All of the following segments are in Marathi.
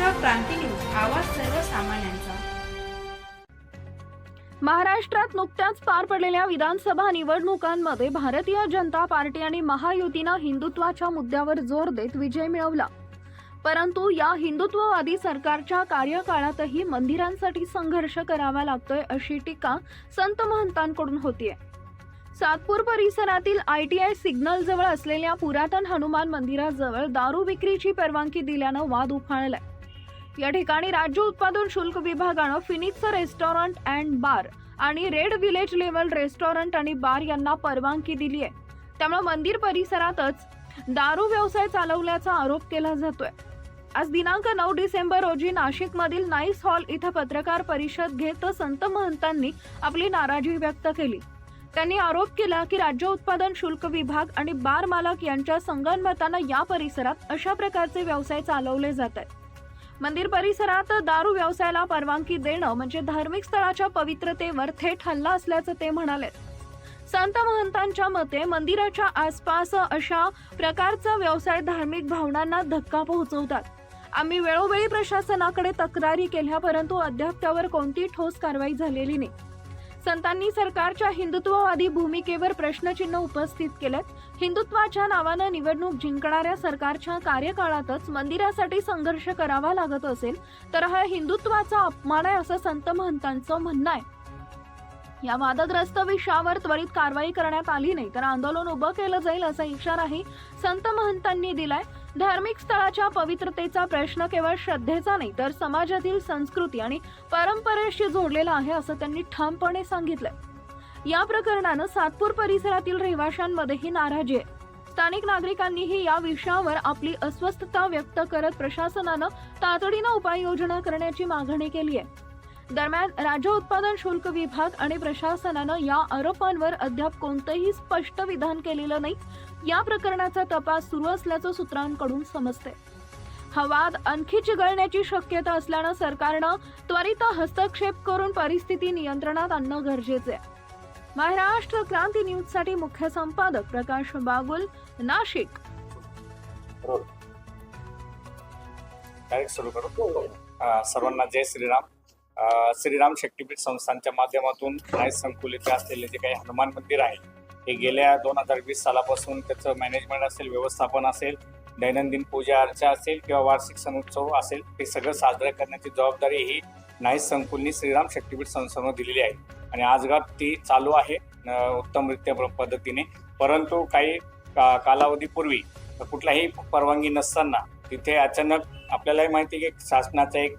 महाराष्ट्र क्रांती न्यूज आवाज सर्वसामान्यांचा. महाराष्ट्रात नुकत्याच पार पडलेल्या विधानसभा निवडणुकांमध्ये भारतीय जनता पार्टी आणि महायुतीनं हिंदुत्वाच्या मुद्द्यावर जोर देत विजय मिळवला. परंतु या हिंदुत्ववादी सरकारच्या कार्यकाळातही मंदिरांसाठी संघर्ष करावा लागतोय अशी टीका संत महंतांकडून होतीये. सातपूर परिसरातील आय टी आय सिग्नल जवळ असलेल्या पुरातन हनुमान मंदिराजवळ दारू विक्रीची परवानगी दिल्यानं वाद उफाळलाय. या ठिकाणी राज्य उत्पादन शुल्क विभागानं फिनिक्स रेस्टॉरंट अँड बार आणि रेड विलेज लेवल रेस्टॉरंट आणि बार यांना परवानगी दिली आहे. त्यामुळे मंदिर परिसरातच दारू व्यवसाय चालवल्याचा आरोप केला जातोय. आज दिनांक नऊ डिसेंबर रोजी नाशिकमधील नाईस हॉल इथं पत्रकार परिषद घेत संत महंतांनी आपली नाराजी व्यक्त केली. त्यांनी आरोप केला की राज्य उत्पादन शुल्क विभाग आणि बार मालक यांच्या संगनमतानं या परिसरात अशा प्रकारचे व्यवसाय चालवले जात आहेत. मंदिर परिसरात दारू व्यवसायाला परवानगी देणं म्हणजे धार्मिक स्थळाच्या पवित्रतेवर थेट हल्ला असल्याचं ते म्हणाले. संत महंतांच्या मते मंदिराच्या आसपास अशा प्रकारचा व्यवसाय धार्मिक भावनांना धक्का पोहोचवतात. आम्ही वेळोवेळी प्रशासनाकडे तक्रारी केल्या परंतु अद्याप त्यावर कोणती ठोस कारवाई झालेली नाही. संतांनी सरकारच्या हिंदुत्ववादी भूमिकेवर प्रश्नचिन्ह उपस्थित केलेत. हिंदुत्वाच्या नावानं निवडणूक जिंकणाऱ्या सरकारच्या कार्यकाळातच मंदिरासाठी संघर्ष करावा लागत असेल तर हा हिंदुत्वाचा अपमान आहे असं संत महंतांचं म्हणणं आहे. या वादग्रस्त विषयावर त्वरित कारवाई करण्यात आली नाही तर आंदोलन उभं केलं जाईल असा इशाराही संत महंतांनी दिलाय. धार्मिक स्थळाच्या पवित्रतेचा प्रश्न केवळ श्रद्धेचा नाही तर समाजातील संस्कृती आणि परंपरेशी जोडलेला आहे असं त्यांनी ठामपणे सांगितलंय. या प्रकरणानं सातपूर परिसरातील रहिवाशांमध्येही नाराजी आहे. स्थानिक नागरिकांनीही या विषयावर आपली अस्वस्थता व्यक्त करत प्रशासनानं तातडीनं उपाययोजना करण्याची मागणी केली आहे. दरम्यान राज्य उत्पादन शुल्क विभाग आणि प्रशासनानं या आरोपांवर अद्याप कोणतंही स्पष्ट विधान केलेलं नाही. या प्रकरणाचा तपास सुरू असल्याचं सूत्रांकडून समजते हा वाद आणखी चिघळण्याची शक्यता असल्यानं सरकारनं त्वरित हस्तक्षेप करून परिस्थिती नियंत्रणात आणणं गरजेचं आहे. महाराष्ट्र क्रांती न्यूजसाठी मुख्य संपादक प्रकाश बागुल नाशिक. हो. सुरू करू सर्वांना जय श्रीराम. श्रीराम शक्तीपीठ संस्थांच्या माध्यमातून नाईस संकुल इथे असलेले जे काही हनुमान मंदिर आहे हे गेल्या दोन हजार वीस सालापासून त्याचं मॅनेजमेंट असेल व्यवस्थापन असेल दैनंदिन पूजा अर्चा असेल किंवा वार्षिक सण उत्सव असेल ते सगळं साजरं करण्याची जबाबदारी ही नाईस संकुलनी श्रीराम शक्तीपीठ संस्थांवर दिलेली आहे. आणि आजगात ती चालू आहे उत्तमरित्या पद्धतीने. परंतु काही का कालावधीपूर्वी कुठलाही परवानगी नसताना तिथे अचानक आपल्यालाही माहिती आहे की शासनाचा एक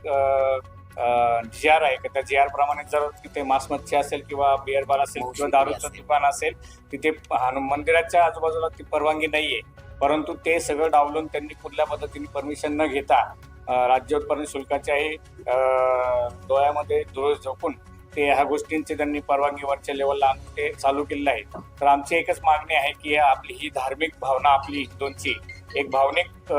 जी आर आहे. की त्या जी आर प्रमाणे जर तिथे मांस मच्छी असेल किंवा बिअर बार असेल किंवा दारूचं दुकान असेल तिथे मंदिराच्या आजूबाजूला ती परवानगी नाहीये. परंतु ते सगळं डावलून त्यांनी कुठल्या पद्धतीने परमिशन न घेता अं, राज्य उत्पादन शुल्काच्याही डोळ्यामध्ये डोळे झोकून ते ह्या गोष्टींची त्यांनी परवानगी वरच्या लेवलला आणून ते चालू केलेलं आहे. तर आमची एकच मागणी आहे की आपली ही धार्मिक भावना आपली हिंदूंची एक भावनिक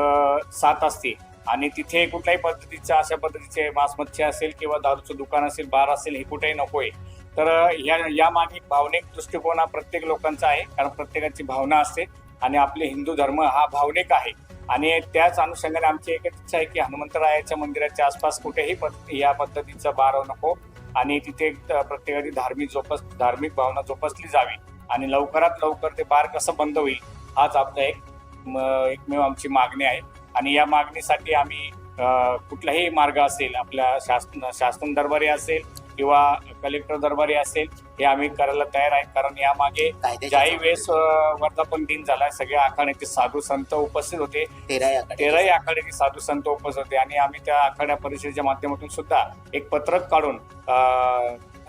साथ असते. आणि तिथे कुठल्याही पद्धतीच्या अशा पद्धतीचे मांसमच्छी असेल किंवा दारूचं दुकान असेल बार असेल हे कुठेही नकोय. तर या यामागे भावनिक दृष्टिकोन हा प्रत्येक लोकांचा आहे कारण प्रत्येकाची भावना असते. आणि आपले हिंदू धर्म हा भावनिक आहे. आणि त्याच अनुषंगाने आमची एकच इच्छा आहे की हनुमंतरायाच्या मंदिराच्या आसपास कुठेही पद- या पद्धतीचा बार नको. आणि तिथे प्रत्येकाची धार्मिक जोपास धार्मिक भावना जोपासली जावी आणि लवकरात लवकर ते बार कसं बंद होईल हाच आपला एक म- एकमेव आमची मागणी आहे. आणि या मागणीसाठी आम्ही कुठलाही मार्ग असेल आपल्या शासन शासन दरबारी असेल किंवा कलेक्टर दरबारी असेल हे आम्ही करायला तयार आहे. कारण यामागे ज्याही वेळेस वर्धापन दिन झाला सगळ्या आखाड्याचे साधू संत उपस्थित होते. तेराही आखाड्याचे साधू संत उपस्थित होते. आणि आम्ही त्या आखाड्या परिषदेच्या माध्यमातून सुद्धा एक पत्रक काढून अ,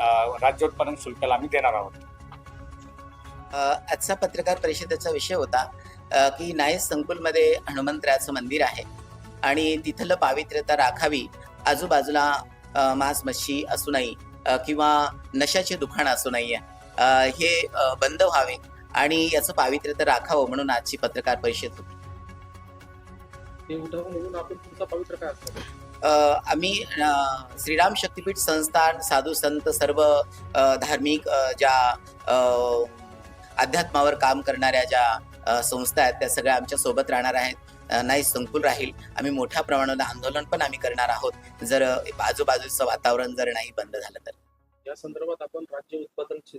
अ, राज्य उत्पादन शुल्काला आम्ही देणार आहोत. आजचा पत्रकार परिषदेचा विषय होता की नाईस संकुलमध्ये हनुमंतराचं मंदिर आहे. आणि तिथलं पावित्र्यता राखावी आजूबाजूला मांस मच्छी असू नये अ, किंवा नशाची दुकानं असू नये हे बंद व्हावे आणि याचं पावित्र्यता राखावं म्हणून आजची पत्रकार परिषद होती. ते उठाव म्हणून आपण तुमचा पवित्र काय असतो? अ, आम्ही श्रीराम शक्तीपीठ संस्थान साधू संत सर्व धार्मिक ज्या अध्यात्मावर काम करणाऱ्या ज्या संस्था आहेत त्या सगळ्या आमच्यासोबत राहणार आहेत. नाईस संकुल राहील. आम्ही मोठ्या प्रमाणावर आंदोलन पण आम्ही करणार आहोत. जर आजूबाजूचं वातावरण जर नाही बंद झालं तर. या संदर्भात आपण राज्य उत्पादन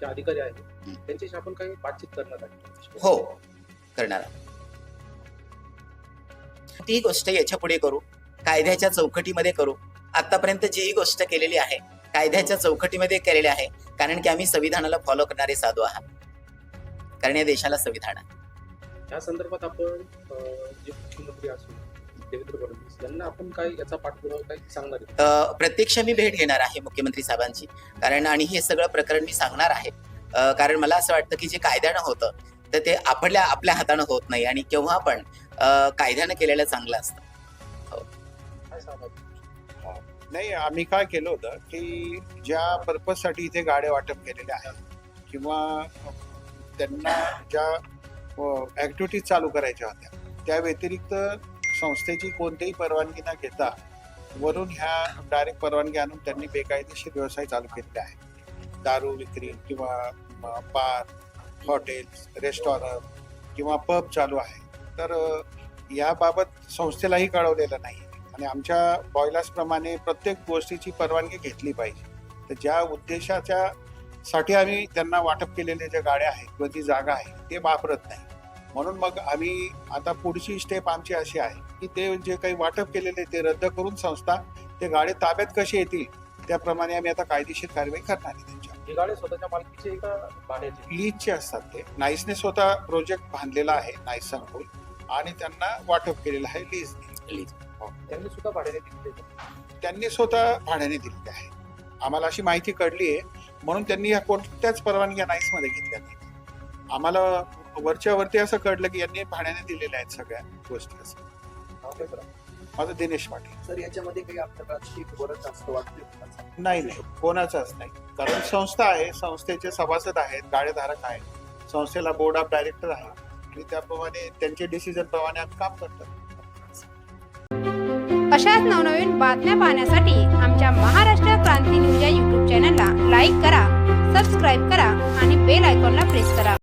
जे अधिकारी आहेत. हं. त्यांच्याशी आपण काही बातचीत करणार आहे हो करणार आहोत. ती गोष्ट याच्यापुढे करू. कायद्याच्या चौकटीमध्ये करू. आतापर्यंत जी गोष्ट केलेली आहे कायद्याच्या चौकटीमध्ये केलेली आहे. कारण की आम्ही संविधानाला फॉलो करणारे साधू आहात. कारण या देशाला संविधान आहे. या संदर्भात आपण जे मुख्यमंत्री असून देवेंद्र फडणवीस यांना आपण काय याचा पाठपुरावा काही सांगणार प्रत्यक्ष मी भेट घेणार आहे मुख्यमंत्री साहेबांची. कारण आणि हे सगळं प्रकरण मी सांगणार आहे. कारण मला असं वाटतं की जे कायद्यानं होतं तर ते आपल्या आपल्या हातानं होत नाही आणि केव्हा पण कायद्यानं केलेलं चांगलं असतं. काय सांगाल? नाही आम्ही काय केलं होतं की ज्या पर्पजसाठी इथे गाड्या वाटप केलेल्या आहेत किंवा त्यांना ज्या ॲक्टिव्हिटीज चालू करायच्या होत्या. त्या व्यतिरिक्त संस्थेची कोणतीही परवानगी न घेता वरून ह्या डायरेक्ट परवानगी आणून त्यांनी बेकायदेशीर व्यवसाय चालू केलेले आहे दारू विक्री किंवा बार हॉटेल्स रेस्टॉरंट किंवा पब चालू आहे. तर याबाबत संस्थेलाही कळवलेलं नाही. आणि आमच्या बॉयलासप्रमाणे प्रत्येक गोष्टीची परवानगी घेतली पाहिजे. तर ज्या उद्देशाच्या साठी आम्ही त्यांना वाटप केलेल्या ज्या गाड्या आहेत किंवा ती जागा आहे ते वापरत नाही. म्हणून मग आम्ही आता पुढची स्टेप आमची अशी आहे की ते जे काही वाटप केलेले ते रद्द करून संस्था ते गाडे ताब्यात कसे येतील त्याप्रमाणे आम्ही आता कायदेशीर कारवाई करणार आहे त्यांच्या ही गाडी स्वतःच्या मालकीची आहे का भाड्याची? लीजचे असतात ते. नाईसने स्वतः प्रोजेक्ट बांधलेला आहे नाईस संकुल आणि त्यांना वाटप केलेलं आहे लीजने लीज. त्यांनी सुद्धा भाड्याने दिलेली आहे. त्यांनी स्वतः भाड्याने दिलेले आहे. आम्हाला अशी माहिती कळली आहे. म्हणून त्यांनी या कोणत्याच परवानग्या नाईसमध्ये घेतल्या नाहीत. आम्हाला वरच्या वरती असं कळलं की यांनी भाड्याने दिलेल्या आहेत सगळ्या गोष्टी असं. नाव काय करा? माझं दिनेश पाटील. सर याच्यामध्ये काही राजकीय वाटते नाही नाही. कोणाचाच नाही. कारण संस्था आहे संस्थेचे सभासद आहेत गाडेधारक आहेत. संस्थेला बोर्ड ऑफ डायरेक्टर आहे. आणि त्याप्रमाणे त्यांचे डिसिजन प्रमाणे आम्ही काम करतो. अशाच नवनवीन बातम्या पाहण्यासाठी आमच्या महाराष्ट्र क्रांती न्यूज या यूट्यूब चॅनलला लाईक करा सबस्क्राईब करा आणि बेल आयकॉनला प्रेस करा.